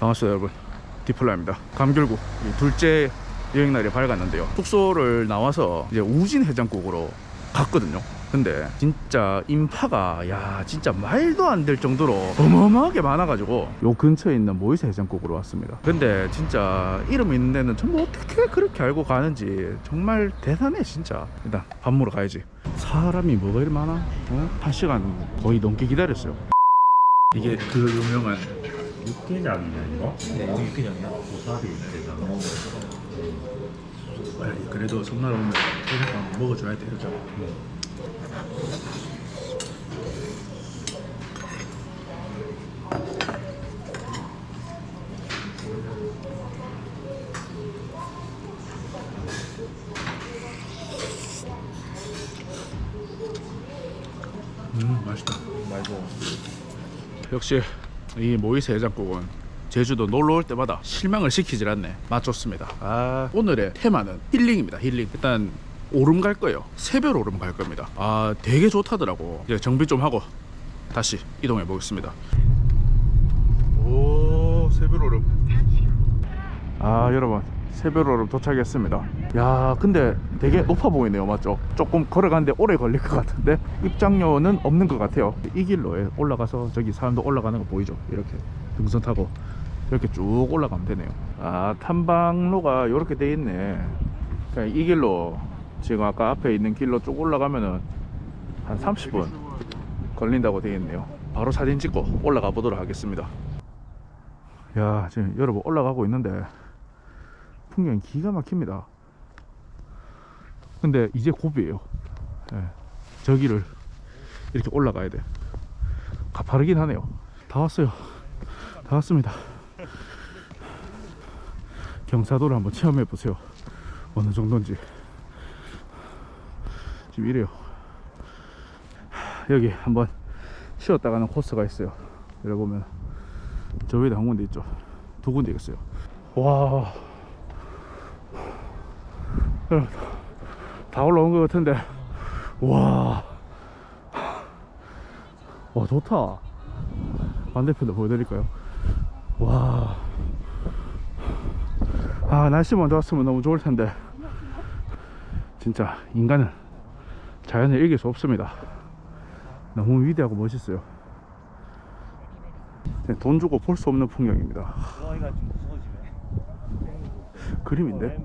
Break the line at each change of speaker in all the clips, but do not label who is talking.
반갑습니다 여러분 디플라입니다. 감귤구 이 둘째 여행날이 밝았는데요. 숙소를 나와서 이제 우진 해장국으로 갔거든요. 근데 진짜 인파가 야 진짜 말도 안 될 정도로 어마어마하게 많아가지고 요 근처에 있는 모이세 해장국으로 왔습니다. 근데 진짜 이름 있는 데는 전부 어떻게 그렇게 알고 가는지 정말 대단해 진짜. 일단 밥 먹으러 가야지. 사람이 뭐가 이리 많아? 어? 한 시간 거의 넘게 기다렸어요. 이게 그 유명한
육개장이냐 이거?
네, 육개장이야.
고사리 육개장
아니, 그래도 섬나라 오면 해장국 먹어줘야 돼, 그죠? 음, 맛있다.
맞아
역시 이 모이세 해장국은 제주도 놀러 올 때마다 실망을 시키질 않네. 맛 좋습니다. 아, 오늘의 테마는 힐링입니다. 힐링. 일단 오름 갈 거예요. 새별 오름 갈 겁니다. 아, 되게 좋다더라고. 이제 정비 좀 하고 다시 이동해 보겠습니다. 오, 새별 오름. 아, 여러분. 오름 도착했습니다. 야, 근데 되게 높아 보이네요. 맞죠? 조금 걸어가는데 오래 걸릴 것 같은데 입장료는 없는 것 같아요. 이 길로에 올라가서 저기 사람도 올라가는 거 보이죠? 이렇게 등선 타고 이렇게 쭉 올라가면 되네요. 아, 탐방로가 이렇게 돼 있네. 그냥 이 길로 지금 아까 앞에 있는 길로 쭉 올라가면은 한 30분 걸린다고 돼 있네요. 바로 사진 찍고 올라가 보도록 하겠습니다. 야, 지금 여러분 올라가고 있는데 풍경이 기가 막힙니다. 근데 이제 고비예요. 예, 저기를 이렇게 올라가야 돼. 가파르긴 하네요. 다 왔어요. 다 왔습니다. 경사도를 한번 체험해 보세요. 어느 정도인지. 지금 이래요. 하, 여기 한번 쉬었다 가는 코스가 있어요. 여기 보면 저 위에 한 군데 있죠. 두 군데 있어요. 와. 여러분, 다 올라온 것 같은데. 와. 와, 좋다. 반대편도 보여드릴까요? 와. 아, 날씨만 좋았으면 너무 좋을 텐데. 진짜, 인간은 자연을 이길 수 없습니다. 너무 위대하고 멋있어요. 그냥 돈 주고 볼 수 없는 풍경입니다.
무서워지네
그림인데?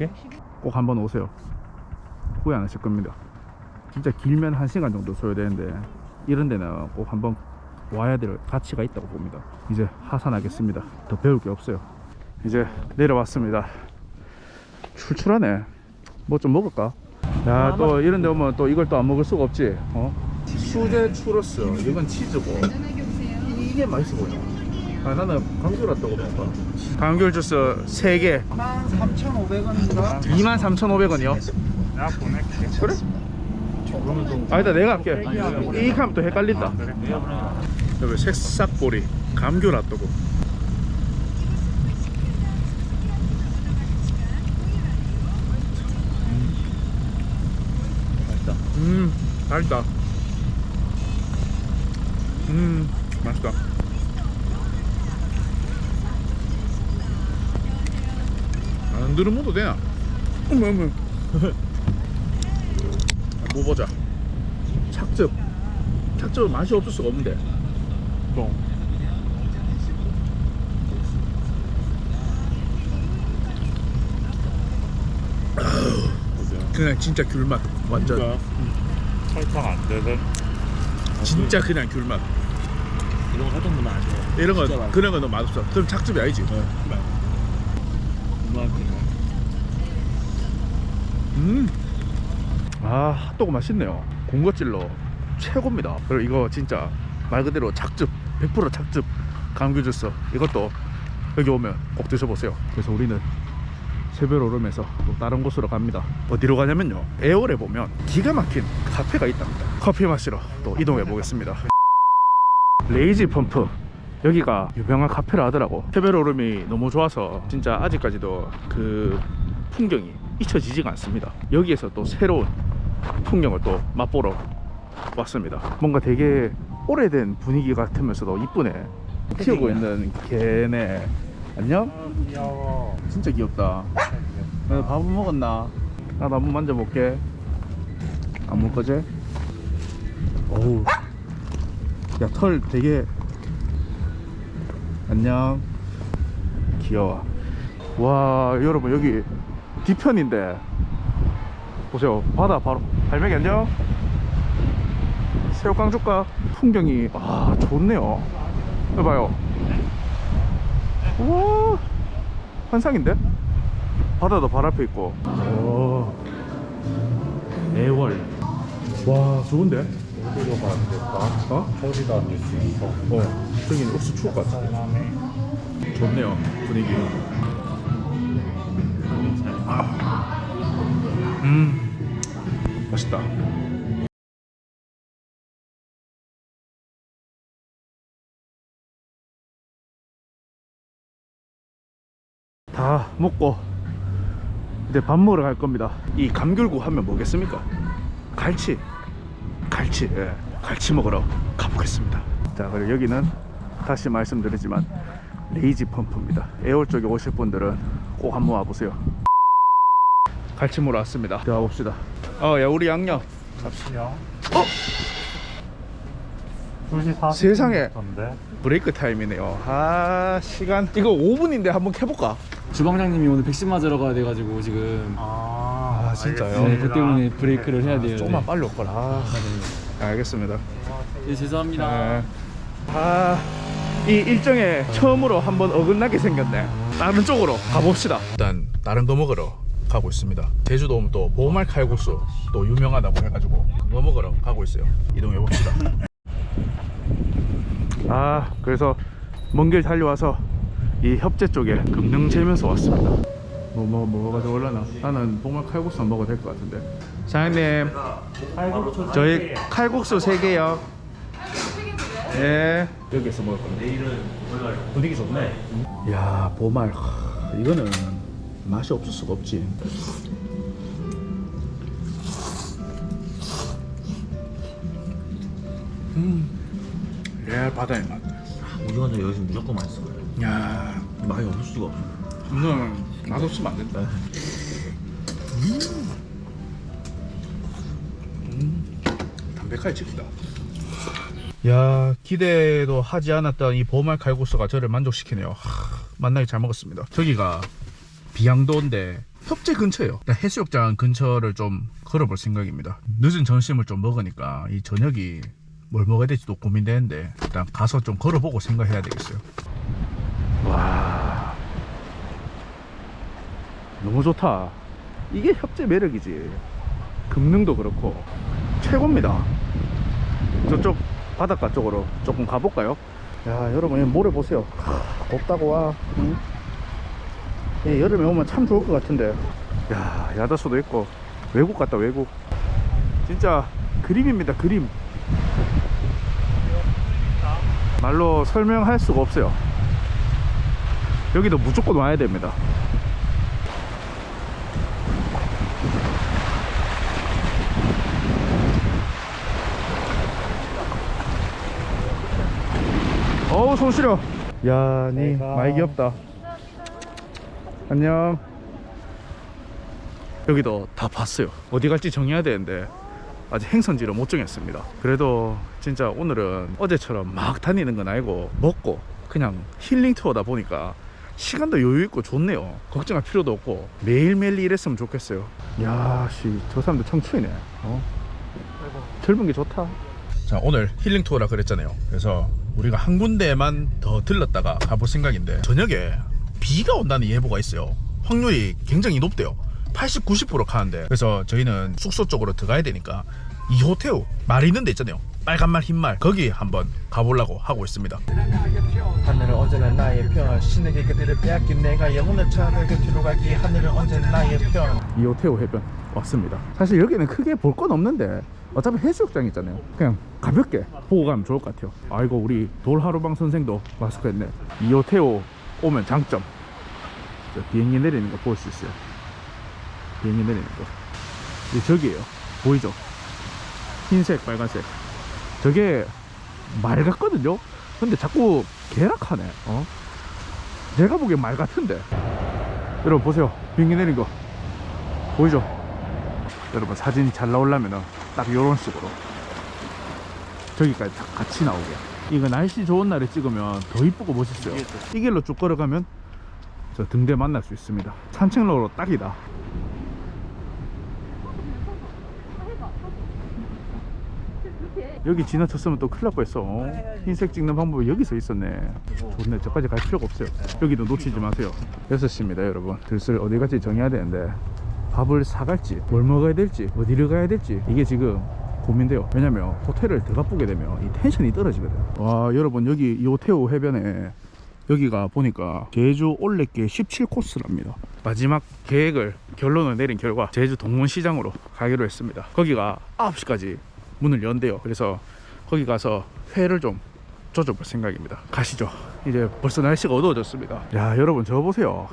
오케이?
꼭 한번 오세요. 후회 안 하실 겁니다. 진짜 길면 한 시간 정도 소요되는데 이런 데는 꼭 한번 와야 될 가치가 있다고 봅니다. 이제 하산하겠습니다. 더 배울 게 없어요. 이제 내려왔습니다. 출출하네. 뭐 좀 먹을까? 야, 또 이런 데 오면 또 이걸 또 안 먹을 수가 없지. 어? 수제 추러스. 이건 치즈고. 이게 맛있어 보여. 아, 나는 감귤 왔다고 먹을까? 감귤 주스 3개.
13,500원인가?
23,500원이요?
내가 보낼게.
그래?
그러면 좀
아니다 내가 할게. 이 하면 또 헷갈린다.
그래?
여기 새싹보리. 감귤 핫도그
맛있다.
음 맛있다. 음 맛있다 안 들으면 되나? 어머 어머. 뭐 보자. 착즙. 착즙은 맛이 없을 수가 없는데.
똥
그냥 진짜 귤맛. 완전.
그러니까 설탕 안 돼서
진짜 그냥 귤맛.
이런 거 살짝 넣으면 안 돼.
이런 거
진짜.
그런 거 너무 맛없어. 그럼 착즙이 아니지.
이만큼
음. 아, 핫도그 맛있네요. 군것질로 최고입니다. 그리고 이거 진짜 말 그대로 착즙, 100% 착즙 감귤 주스. 이것도 여기 오면 꼭 드셔보세요. 그래서 우리는 새별 오름에서 또 다른 곳으로 갑니다. 어디로 가냐면요. 에어에 보면 기가 막힌 카페가 있답니다. 커피 마시러 또 이동해 보겠습니다. 레이지 펌프. 여기가 유명한 카페라 하더라고. 새별 오름이 너무 좋아서 진짜 아직까지도 그 풍경이 잊혀지지가 않습니다. 여기에서 또 새로운 풍경을 또 맛보러 왔습니다. 뭔가 되게 오래된 분위기 같으면서도 이쁘네. 키우고 있는 개네. 안녕?
귀여워.
진짜 귀엽다. 너 밥은 먹었나? 나도 한번 만져볼게. 안 먹을 거지? 어우. 야, 털 되게. 안녕. 귀여워. 와, 여러분, 여기 뒤편인데. 보세요. 바다 바로. 발맥이 안녕? 새우깡 줄까? 풍경이, 아, 좋네요. 해봐요. 우와. 환상인데? 바다도 발 앞에 있고. 오. 애월. 와, 좋은데?
어디로 가면 될까?
어?
어디다 앉을 수 있어?
어. 저기 혹시 추울 것 같아. 좋네요, 분위기. 음. 맛있다. 다 먹고 이제 밥 먹으러 갈 겁니다. 이 감귤구 하면 뭐겠습니까? 갈치. 갈치. 예. 갈치 먹으러 가보겠습니다. 자, 그리고 여기는 다시 말씀드리지만 레이지 펌프입니다. 애월 쪽에 오실 분들은 꼭 한번 와보세요. 갈치 먹으러 왔습니다. 들어가 봅시다. 어, 야, 우리 양념.
잠시요.
어?
2시 40분
세상에. 브레이크 타임이네요. 아, 시간. 이거 5분인데 한번 캐볼까?
주방장님이 오늘 백신 맞으러 가야 돼가지고 지금
아,
아, 진짜요?
네, 그 때문에 브레이크를 해야 돼요.
조금만
네.
빨리 올 거라. 아, 알겠습니다.
네, 죄송합니다.
네. 아, 이 일정에 처음으로 한번 어긋나게 생겼네. 다른 쪽으로 가봅시다. 일단 다른 거 먹으러 가고 있습니다. 제주도 오면 또 보말 칼국수 또 유명하다고 해가지고 그거 먹으러 가고 있어요. 이동해 봅시다. 아, 그래서 먼 길 달려와서 이 협재 쪽에 금능 재면서 왔습니다. 뭐 뭐 뭐, 가 좋을라나? 나는 보말 칼국수 먹어도 될 것 같은데. 사장님, 저희 칼국수 3개요. 예. 여기서 먹을 건데. 분위기 좋네. 야, 보말. 하, 이거는 맛이 없을 수가 없지. 음. 레알 바다의 맛.
오징어는 여기서 무조건 맛있어.
야,
맛이 없을 수가 없어.
이거는 맛없으면 안 된다. 음, 담백하게 찍다. 야 기대도 하지 않았던 이 보말 칼국수가 저를 만족시키네요. 하, 만나게 잘 먹었습니다. 저기가 비양도인데 협재 근처예요. 일단 해수욕장 근처를 좀 걸어볼 생각입니다. 늦은 점심을 좀 먹으니까 이 저녁이 뭘 먹어야 될지도 고민되는데 일단 가서 좀 걸어보고 생각해야 되겠어요. 와 너무 좋다. 이게 협재 매력이지. 금능도 그렇고 최고입니다. 저쪽 바닷가 쪽으로 조금 가볼까요? 야 여러분 이 모래 보세요. 하, 덥다고 와. 응? 예, 여름에 오면 참 좋을 것 같은데. 야 야자수도 있고 외국 같다 외국. 진짜 그림입니다 그림. 말로 설명할 수가 없어요. 여기도 무조건 와야 됩니다. 어우 손 시려 야니 많이 귀엽다 안녕. 여기도 다 봤어요. 어디 갈지 정해야 되는데 아직 행선지를 못 정했습니다. 그래도 진짜 오늘은 어제처럼 막 다니는 건 아니고 먹고 그냥 힐링 투어다 보니까 시간도 여유 있고 좋네요. 걱정할 필요도 없고 매일매일 일했으면 좋겠어요. 야씨 저 사람들 청춘이네. 어? 젊은 게 좋다. 자 오늘 힐링 투어라 그랬잖아요. 그래서 우리가 한 군데만 더 들렀다가 가볼 생각인데 저녁에 비가 온다는 예보가 있어요 확률이 굉장히 높대요 80, 90% 가는데 그래서 저희는 숙소 쪽으로 들어가야 되니까 이 호텔 말 있는 데 있잖아요 빨간 말 흰말 거기 한번 가보려고 하고 있습니다
하늘은 언제나 나의 편. 신에게 그들을 빼앗긴 내가 영혼을 찾아 곁으로 가기. 하늘은 언제나 나의 편.
이호태오 해변 왔습니다. 사실 여기는 크게 볼 건 없는데 어차피 해수욕장 있잖아요. 그냥 가볍게 보고 가면 좋을 것 같아요. 아이고 우리 돌하루방 선생도 마스크 했네. 이호태오 오면 장점. 저 비행기 내리는 거 볼 수 있어요. 비행기 내리는 거. 이 저기에요. 보이죠? 흰색, 빨간색. 저게 말 같거든요 근데 자꾸 개락하네 어? 내가 보기엔 말 같은데 여러분 보세요 비행기 내린 거 보이죠? 여러분 사진이 잘 나오려면 은 딱 요런 식으로 저기까지 다 같이 나오게 이거 날씨 좋은 날에 찍으면 더 이쁘고 멋있어요. 이 길로 쭉 걸어가면 저 등대 만날 수 있습니다. 산책로로 딱이다. 여기 지나쳤으면 또 큰일 날 뻔했어. 어? 흰색 찍는 방법이 여기서 있었네. 좋네. 저까지 갈 필요가 없어요. 여기도 놓치지 마세요. 6시입니다 여러분. 슬슬 어디 갈지 정해야 되는데 밥을 사갈지 뭘 먹어야 될지 어디를 가야 될지. 이게 지금 고민돼요. 왜냐면 호텔을 더 가보게 되면 이 텐션이 떨어지거든. 와 여러분 여기 요테오 해변에 여기가 보니까 제주 올레길 17코스랍니다. 마지막 계획을 결론을 내린 결과 제주 동문시장으로 가기로 했습니다. 거기가 9시까지 문을 연대요. 그래서 거기 가서 회를 좀 조져볼 생각입니다. 가시죠. 이제 벌써 날씨가 어두워졌습니다. 야 여러분 저 보세요.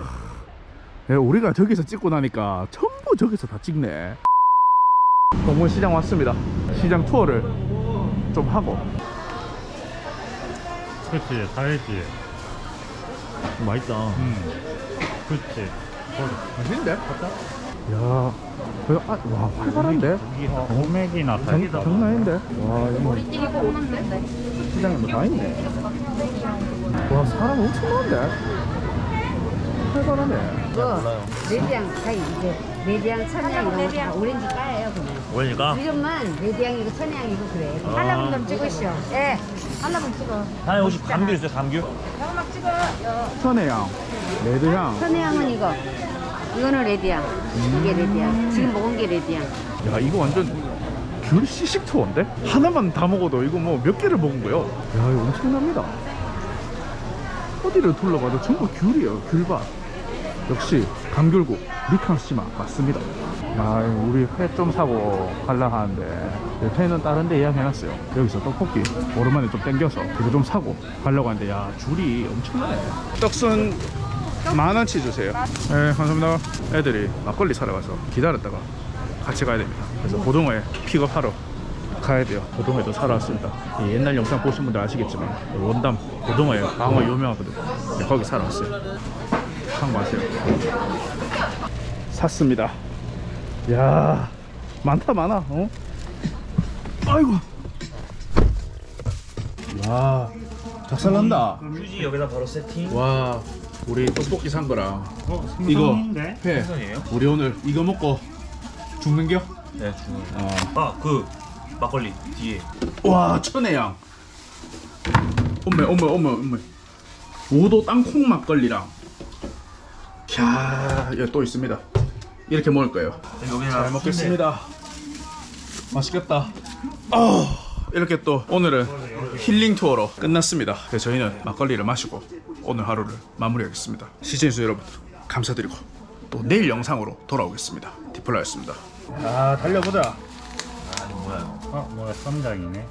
야, 우리가 저기서 찍고 나니까 전부 저기서 다 찍네. 동문시장 왔습니다 시장 투어를 좀 하고
그렇지 달지
맛있다
음 그렇지
맛있는데? 야, 그, 아, 와, 활발한데?
여기 호맥이나
장,
달기다
장난 아닌데? 와, 이거
오는데?
시장에 뭐 다 있네. 와, 사람 엄청 많은데? 활발하네.
이거 레디앙 사이 이제 레디앙 천양 이런 거다 오렌지 까예
오니까
지금은 레디앙이고 천양이고 그래
아.
한라분 좀 찍으시오 예 한라분 찍어
아니 혹시 감귤 있어요 감귤?
막 찍어
천혜향, 레드향.
천양은 이거 이거는 레디앙 이게 레디앙 지금 먹은 게 레디앙
야, 이거 완전 귤 시식 투어인데? 하나만 다 먹어도 이거 뭐 몇 개를 먹은 거요? 야, 이거 엄청납니다. 어디를 둘러봐도 전부 귤이에요, 귤밭. 역시 감귤국 미캉시마 맞습니다. 야, 우리 회 좀 사고 갈라 하는데 회는 다른 데 예약해놨어요. 여기서 떡볶이 오랜만에 좀 땡겨서 이거 좀 사고 가려고 하는데 야 줄이 엄청나네. 떡순 만 원치 주세요. 네, 감사합니다. 애들이 막걸리 사러 가서 기다렸다가 같이 가야 됩니다. 그래서 고등어에 픽업하러 가야 돼요. 고등어에도 사러 왔습니다. 이 옛날 영상 보신 분들 아시겠지만 원담 고등어에 방어 유명하거든요. 네, 거기 사러 왔어요. 참고하세요. 샀습니다. 야 많다 많아. 어? 아이고. 야 작살난다.
휴지 여기다 바로 세팅
와 우리 떡볶이 산 거랑
어
이거
생선인데?
회
생선이에요?
우리 오늘 이거 먹고 죽는겨?
네 중요해요
어.
아그 막걸리 뒤에
와 천혜향 어메 어메 어메 어메 오도 땅콩 막걸리랑 캬여또 있습니다 이렇게 먹을 거예요. 잘 먹겠습니다. 맛있겠다. 어, 이렇게 또 오늘은 힐링 투어로 끝났습니다. 그래서 저희는 막걸리를 마시고 오늘 하루를 마무리하겠습니다. 시청해주신 여러분들 감사드리고 또 내일 영상으로 돌아오겠습니다. 디플라였습니다. 아 달려보자.
아 뭐야 어 뭐야 쌈장이네